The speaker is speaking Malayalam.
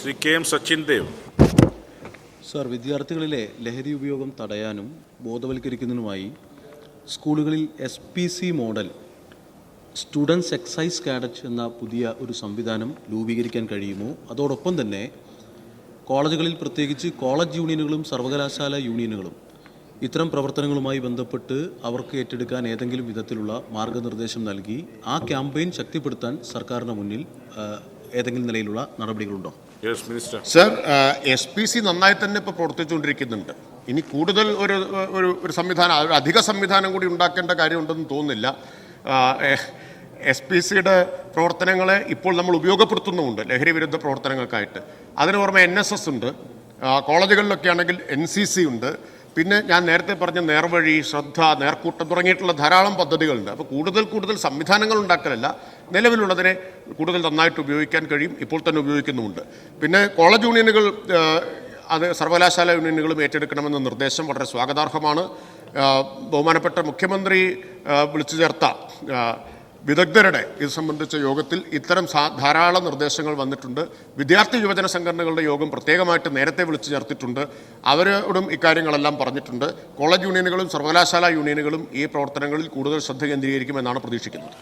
Shri K M Sachin Dev. Sir വിദ്യാർത്ഥികളിലെ ലഹരി ഉപയോഗം തടയാനും ബോധവൽക്കരിക്കുന്നതിനുമായി സ്കൂളുകളിൽ S P C model students excise cadet എന്ന പുതിയ ഒരു സംവിധാനം രൂപീകരിക്കാൻ കഴിയുമോ? അതോടൊപ്പം തന്നെ കോളേജുകളിൽ പ്രത്യേകിച്ച് കോളേജ് യൂണിയനുകളും സർവകലാശാല യൂണിയനുകളും ഇത്തരം പ്രവർത്തനങ്ങളുമായി ബന്ധപ്പെട്ട് അവർക്ക് ഏറ്റെടുക്കാൻ ഏതെങ്കിലും വിധത്തിലുള്ള മാർഗനിർദ്ദേശം നൽകി ആ ക്യാമ്പയിൻ ശക്തിപ്പെടുത്താൻ സർക്കാരിന് മുന്നിൽ ഏതെങ്കിലും നിലയിലുള്ള നടപടികളുണ്ടോ? സർ എസ് പി സി നന്നായി തന്നെ ഇപ്പോൾ പ്രവർത്തിച്ചുകൊണ്ടിരിക്കുന്നുണ്ട്. ഇനി കൂടുതൽ ഒരു ഒരു ഒരു സംവിധാനം അധിക സംവിധാനം കൂടി ഉണ്ടാക്കേണ്ട കാര്യമുണ്ടെന്ന് തോന്നുന്നില്ല. എസ് പി സിയുടെ പ്രവർത്തനങ്ങളെ ഇപ്പോൾ നമ്മൾ ഉപയോഗപ്പെടുത്തുന്നുമുണ്ട് ലഹരി വിരുദ്ധ പ്രവർത്തനങ്ങൾക്കായിട്ട്. അതിന് പുറമെ എൻ എസ് എസ് ഉണ്ട് കോളേജുകളിലൊക്കെ ആണെങ്കിൽ എൻ സി സി ഉണ്ട് പിന്നെ ഞാൻ നേരത്തെ പറഞ്ഞ നേർവഴി ശ്രദ്ധ നേർക്കൂട്ടം തുടങ്ങിയിട്ടുള്ള ധാരാളം പദ്ധതികളുണ്ട്. അപ്പോൾ കൂടുതൽ കൂടുതൽ സംവിധാനങ്ങൾ ഉണ്ടാക്കലല്ല നിലവിലുള്ളതിനെ കൂടുതൽ നന്നായിട്ട് ഉപയോഗിക്കാൻ കഴിയും ഇപ്പോൾ തന്നെ ഉപയോഗിക്കുന്നുമുണ്ട്. പിന്നെ കോളേജ് യൂണിയനുകൾ അത് സർവകലാശാല യൂണിയനുകളും ഏറ്റെടുക്കണമെന്ന നിർദ്ദേശം വളരെ സ്വാഗതാർഹമാണ്. ബഹുമാനപ്പെട്ട മുഖ്യമന്ത്രി വിളിച്ചു ചേർത്ത വിദഗ്ധരുടെ ഇത് സംബന്ധിച്ച യോഗത്തിൽ ഇത്തരം ധാരാളം നിർദ്ദേശങ്ങൾ വന്നിട്ടുണ്ട്. വിദ്യാർത്ഥി യുവജന സംഘടനകളുടെ യോഗം പ്രത്യേകമായിട്ട് നേരത്തെ വിളിച്ചു ചേർത്തിട്ടുണ്ട്. അവരോടും ഇക്കാര്യങ്ങളെല്ലാം പറഞ്ഞിട്ടുണ്ട്. കോളേജ് യൂണിയനുകളും സർവകലാശാല യൂണിയനുകളും ഈ പ്രവർത്തനങ്ങളിൽ കൂടുതൽ ശ്രദ്ധ കേന്ദ്രീകരിക്കുമെന്നാണ് പ്രതീക്ഷിക്കുന്നത്.